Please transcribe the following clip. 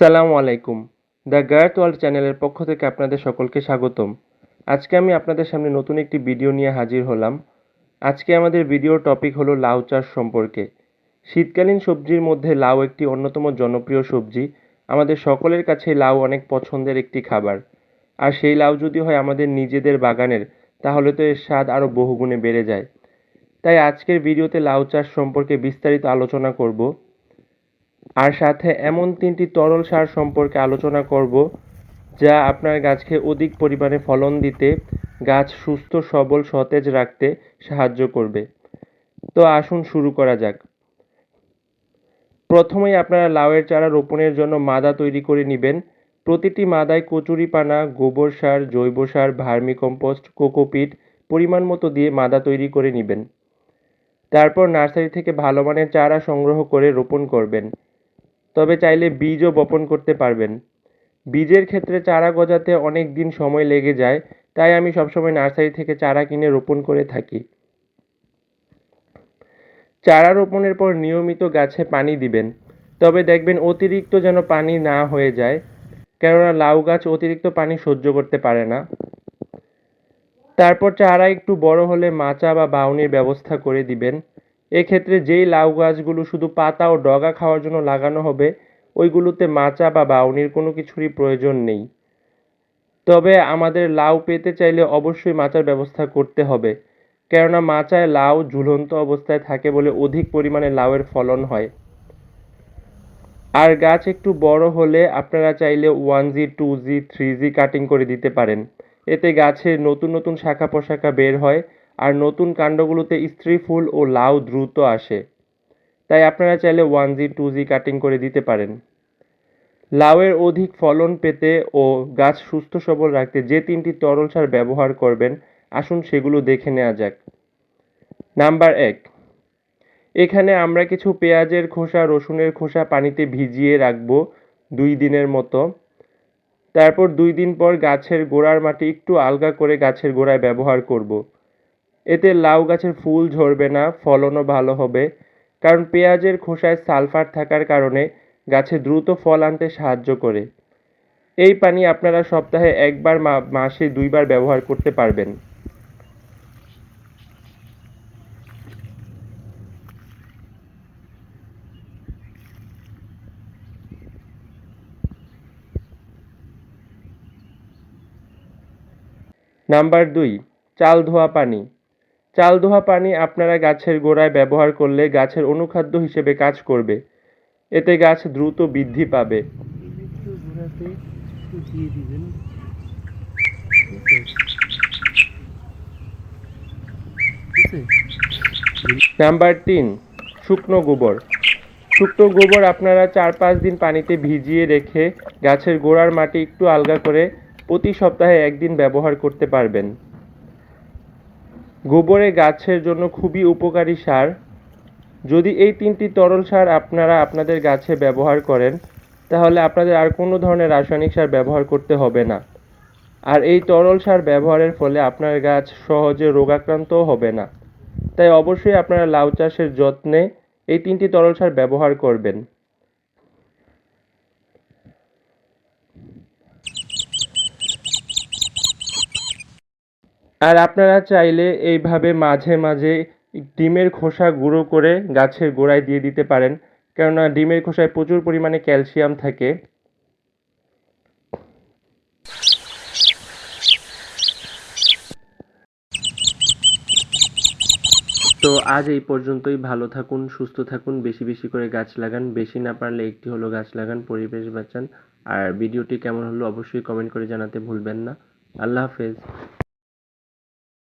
সালামু আলাইকুম। The girth world চ্যানেলের পক্ষ থেকে আপনাদের সকলকে স্বাগতম। আজকে আমি আপনাদের সামনে নতুন একটি ভিডিও নিয়ে হাজির হলাম। আজকে আমাদের ভিডিওর টপিক হলো লাউ চাষ সম্পর্কে। শীতকালীন সবজির মধ্যে লাউ একটি অন্যতম জনপ্রিয় সবজি। আমাদের সকলের কাছে লাউ অনেক পছন্দের একটি খাবার। আর সেই লাউ যদি হয় আমাদের নিজেদের বাগানের, তাহলে তো এর স্বাদ আরও বহুগুণে বেড়ে যায়। তাই আজকের ভিডিওতে লাউ চাষ সম্পর্কে বিস্তারিত আলোচনা করব। আর সাথে এমন তিনটি তরল সার সম্পর্কে আলোচনা করব, যা আপনার গাছকে অধিক পরিমাণে ফলন দিতে, গাছ সুস্থ, সবল, সতেজ রাখতে সাহায্য করবে। তো আসুন শুরু করা যাক। প্রথমেই আপনারা লাউয়ের চারা রোপণের জন্য মাদা তৈরি করে নেবেন। প্রতিটি মাদায় কচুরিপানা গোবর সার, জৈব সার, ভার্মিকম্পোস্ট, কোকোপিট পরিমাণ মতো দিয়ে মাদা তৈরি করে নেবেন। তারপর নার্সারি থেকে ভালো মানের চারা সংগ্রহ করে রোপণ করবেন। তবে চাইলে বীজও বপন করতে পারবেন। বীজের ক্ষেত্রে চারা গজাতে অনেক দিন সময় লেগে যায়, তাই আমি সবসময় নার্সারি থেকে চারা কিনে রোপণ করে থাকি। চারা রোপণের পর নিয়মিত গাছে পানি দিবেন। তবে দেখবেন অতিরিক্ত যেন পানি না হয়ে যায়, কেননা লাউ গাছ অতিরিক্ত পানি সহ্য করতে পারে না। তারপর চারা একটু বড় হলে মাচা বা বাউনির ব্যবস্থা করে দিবেন। এক্ষেত্রে যেই লাউ গাছগুলো শুধু পাতা ও ডগা খাওয়ার জন্য লাগানো হবে, ওইগুলোতে মাচা বা বাউনির কোনো কিছুরই প্রয়োজন নেই। তবে আমাদের লাউ পেতে চাইলে অবশ্যই মাচার ব্যবস্থা করতে হবে, কেননা মাচায় লাউ ঝুলন্ত অবস্থায় থাকে বলে অধিক পরিমাণে লাউয়ের ফলন হয়। আর গাছ একটু বড় হলে আপনারা চাইলে one G, two G, three G cutting করে দিতে পারেন। এতে গাছের নতুন নতুন শাখা প্রশাখা বের হয় আর নতুন কাণ্ডগুলোতে স্ত্রী ফুল ও লাউ দ্রুত আসে। তাই আপনারা চাইলে one G, two G cutting করে দিতে পারেন। লাউয়ের অধিক ফলন পেতে ও গাছ সুস্থ সবল রাখতে যে তিনটি তরল সার ব্যবহার করবেন, আসুন সেগুলো দেখে নেওয়া যাক। নাম্বার এক, এখানে আমরা কিছু পেঁয়াজের খোসা, রসুনের খোসা পানিতে ভিজিয়ে রাখব দুই দিনের মতো। তারপর দুই দিন পর গাছের গোড়ার মাটি একটু আলগা করে গাছের গোড়ায় ব্যবহার করব। এতে লাউ গাছের ফুল ঝরবে না, ফলনও ভালো হবে। কারণ পেঁয়াজের খোসায় সালফার থাকার কারণে গাছে দ্রুত ফল আনতে সাহায্য করে। এই পানি আপনারা সপ্তাহে একবার মাসে দুইবার ব্যবহার করতে পারবেন। নাম্বার দুই, চাল ধোয়া পানি। চাল ধোয়া পানি আপনারা গাছের গোড়ায় ব্যবহার করলে গাছের অনুখাদ্য হিসেবে কাজ করবে। এতে গাছ দ্রুত বৃদ্ধি পাবে। নাম্বার তিন, শুকনো গোবর। শুকনো গোবর আপনারা চার পাঁচ দিন পানিতে ভিজিয়ে রেখে গাছের গোড়ার মাটি একটু আলগা করে প্রতি সপ্তাহে একদিন ব্যবহার করতে পারবেন। গোবরে গাছের জন্য খুবই উপকারী সার। যদি এই তিনটি তরল সার আপনারা আপনাদের গাছে ব্যবহার করেন, তাহলে আপনাদের আর কোনো ধরনের রাসায়নিক সার ব্যবহার করতে হবে না। আর এই তরল সার ব্যবহারের ফলে আপনার গাছ সহজে রোগাক্রান্তও হবে না। তাই অবশ্যই আপনারা লাউ চাষের যত্নে এই তিনটি তরল সার ব্যবহার করবেন। আর আপনারা চাইলে এইভাবে মাঝে মাঝে ডিমের খোসা গুঁড়ো করে গাছের গোড়ায় দিয়ে দিতে পারেন। কেননা ডিমের খোসায় প্রচুর পরিমাণে ক্যালসিয়াম থাকে। তো আজ এই পর্যন্তই। ভালো থাকুন, সুস্থ থাকুন, বেশি বেশি করে গাছ লাগান। বেশি না পারলে একটি হলো গাছ লাগান, পরিবেশ বাঁচান। আর ভিডিওটি কেমন হলো অবশ্যই কমেন্ট করে জানাতে ভুলবেন না। আল্লাহ হাফেজ।